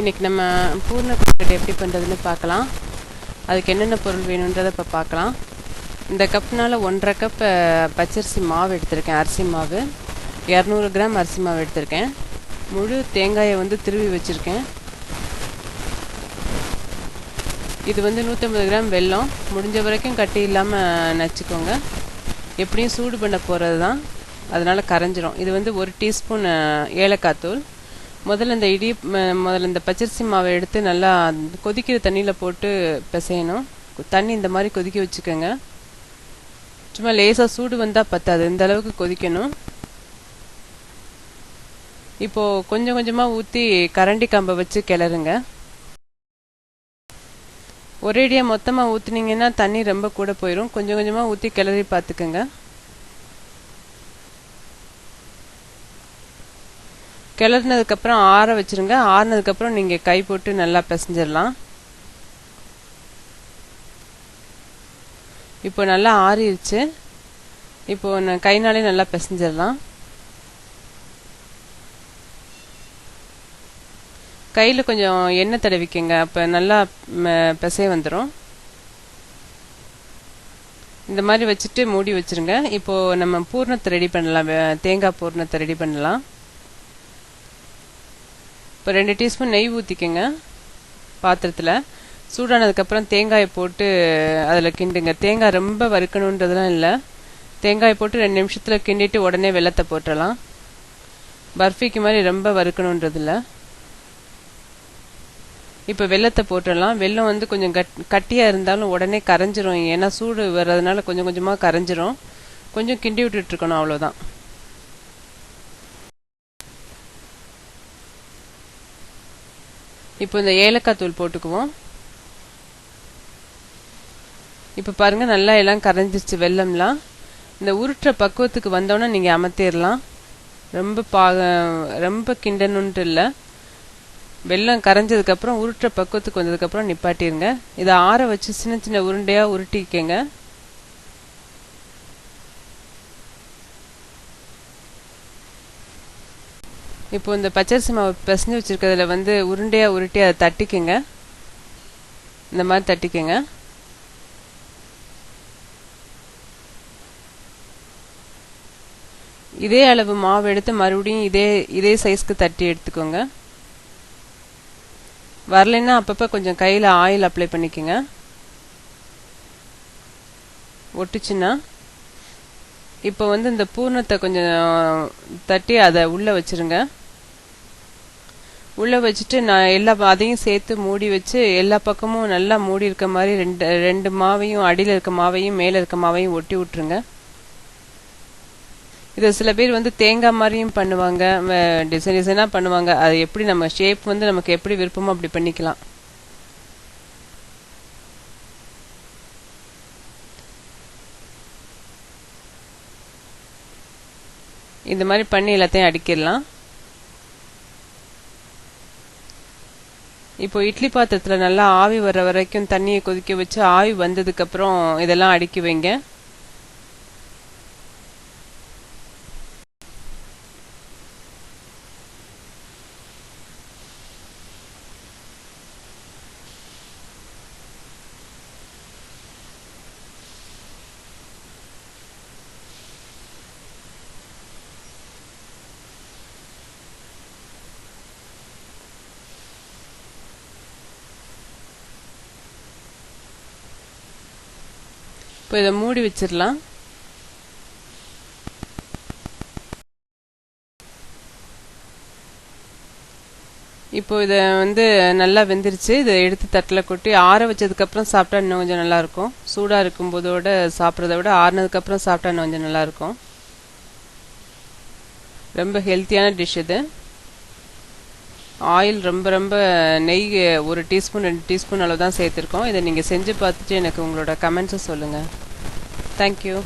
இன்றைக்கி நம்ம பூர்ண கொழுக்கட்டை எப்படி பண்ணுறதுன்னு பார்க்கலாம். அதுக்கு என்னென்ன பொருள் வேணுன்றதை இப்போ பார்க்கலாம். இந்த கப்னால் ஒன்றரை கப் பச்சரிசி மாவு எடுத்திருக்கேன் அரிசி மாவு. இரநூறு கிராம் அரிசி மாவு எடுத்திருக்கேன். முழு தேங்காயை வந்து திருவி வச்சுருக்கேன். இது வந்து நூற்றம்பது கிராம் வெல்லம். முடிஞ்ச வரைக்கும் கட்டி இல்லாமல் நச்சுக்கோங்க. எப்படியும் சூடு பண்ண போகிறது தான் அதனால் கரைஞ்சிரும். இது வந்து ஒரு டீஸ்பூன் ஏலக்காய் தூள். முதல்ல இந்த இடி ம- முதல்ல இந்த பச்சரிசி மாவை எடுத்து நல்லா கொதிக்கிற தண்ணியில் போட்டு பிசையணும். தண்ணி இந்த மாதிரி கொதிக்க வச்சுக்கோங்க. சும்மா லேசாக சூடு வந்தால் பத்தாது. இந்த அளவுக்கு கொதிக்கணும். இப்போது கொஞ்சம் கொஞ்சமாக ஊற்றி கரண்டி கம்பை வச்சு கிளறுங்க. ஒரேடியாக மொத்தமாக ஊற்றுனீங்கன்னா தண்ணி ரொம்ப கூட போயிடும் கொஞ்சம் கொஞ்சமாக ஊற்றி கிளறி பார்த்துக்கோங்க. கிளறினதுக்கப்புறம் ஆற வச்சிருங்க. ஆறினதுக்கப்புறம் நீங்கள் கை போட்டு நல்லா பிசைஞ்சிடலாம். இப்போ நல்லா ஆறிடுச்சு இப்போ நான் கைனாலே நல்லா பிசைஞ்சிடலாம். கையில் கொஞ்சம் எண்ணெய் தடவிக்கங்க. அப்போ நல்லா ம- பிசை வந்துடும் இந்த மாதிரி வச்சுட்டு மூடி வச்சிருங்க. இப்போ நம்ம பூர்ணத்தை ரெடி பண்ணலாம். தேங்காய் பூர்ணத்தை ரெடி பண்ணலாம். இப்போ ரெண்டு டீஸ்பூன் நெய் ஊற்றிக்கங்க பாத்திரத்தில். சூடானதுக்கப்புறம் தேங்காயை போட்டு அதில் கிண்டுங்க. தேங்காய் ரொம்ப வறுக்கணுன்றதுலாம் இல்லை. தேங்காயை போட்டு ரெண்டு நிமிஷத்தில் கிண்டிட்டு உடனே வெள்ளத்தை போட்டுடலாம் பர்ஃபிக்கு மாதிரி ரொம்ப வறுக்கணுன்றது இல்லை இப்போ வெள்ளத்தை போட்டுடலாம் வெல்லம் வந்து கொஞ்சம் கட் கட்டியாக இருந்தாலும் உடனே கரைஞ்சிரும். ஏன்னா சூடு வர்றதுனால கொஞ்சம் கொஞ்சமாக கரைஞ்சிரும். கொஞ்சம் கிண்டி விட்டுட்ருக்கணும் அவ்வளோதான் இப்போ இந்த ஏலக்காய் தூள் போட்டுக்குவோம். இப்போ பாருங்க நல்லா எல்லாம் கரைஞ்சிருச்சு வெள்ளம்லாம் இந்த உருட்டுற பக்குவத்துக்கு வந்தோன்னே நீங்கள் அமர்த்திடலாம். ரொம்ப பா ரொம்ப கிண்டணுன்ட்டு இல்லை. வெல்லம் கரைஞ்சதுக்கப்புறம் உருட்டுற பக்குவத்துக்கு வந்ததுக்கப்புறம் நிப்பாட்டிருங்க. இதை ஆற வச்சு சின்ன சின்ன உருண்டையாக உருட்டிக்கங்க. இப்போ இந்த பச்சரிசி மாவு பிசைஞ்சு வச்சுருக்கிறதுல வந்து உருண்டையாக உருட்டி அதை தட்டிக்கோங்க. இந்த மாதிரி தட்டிக்கோங்க. இதே அளவு மாவு எடுத்து மறுபடியும் இதே இதே சைஸ்க்கு தட்டி எடுத்துக்கோங்க. வரலைன்னா அப்பப்போ கொஞ்சம் கையில் ஆயில் அப்ளை பண்ணிக்கோங்க. ஒட்டுச்சுன்னா இப்போ வந்து இந்த பூர்ணத்தை கொஞ்சம் தட்டி அதை உள்ளே வச்சிருங்க. உள்ளே வச்சுட்டு நான் எல்லா அதையும் சேர்த்து மூடி வச்சு எல்லா பக்கமும் நல்லா மூடி இருக்க மாதிரி ரெண்டு ரெண்டு மாவையும் அடியில் இருக்க மாவையும் மேலே இருக்க மாவையும் ஒட்டி விட்டுருங்க. இதை சில பேர் வந்து தேங்காய் மாதிரியும் பண்ணுவாங்க டிசைன் டிசைனாக பண்ணுவாங்க. அது எப்படி நம்ம ஷேப் வந்து நமக்கு எப்படி விருப்பமோ அப்படி பண்ணிக்கலாம். இந்த மாதிரி பண்ணி எல்லாத்தையும் அடிக்கிடலாம். இப்போ இட்லி பாத்திரத்தில் நல்லா ஆவி வர்ற வரைக்கும் தண்ணியை கொதிக்க வச்சு ஆவி வந்ததுக்கப்புறம் இதெல்லாம் அடுக்கி வைங்க. இப்போ இதை மூடி வச்சிடலாம். இப்போ இதை வந்து நல்லா வெந்துருச்சு. இதை எடுத்து தட்டில் கொட்டி ஆற வச்சதுக்கப்புறம் சாப்பிட்டா இன்னும் கொஞ்சம் நல்லா இருக்கும் சூடாக இருக்கும்போதோட சாப்பிட்றத விட ஆறுனதுக்கப்புறம் சாப்பிட்டா இன்னும் கொஞ்சம் நல்லாயிருக்கும். ரொம்ப ஹெல்த்தியான டிஷ் இது. ஆயில் ரொம்ப ரொம்ப நெய் ஒரு டீஸ்பூன் ரெண்டு டீஸ்பூன் அளவு தான் சேர்த்துருக்கோம். இதை நீங்கள் செஞ்சு பார்த்துட்டு எனக்கு உங்களோட கமெண்ட்ஸை சொல்லுங்கள் தேங்க்யூ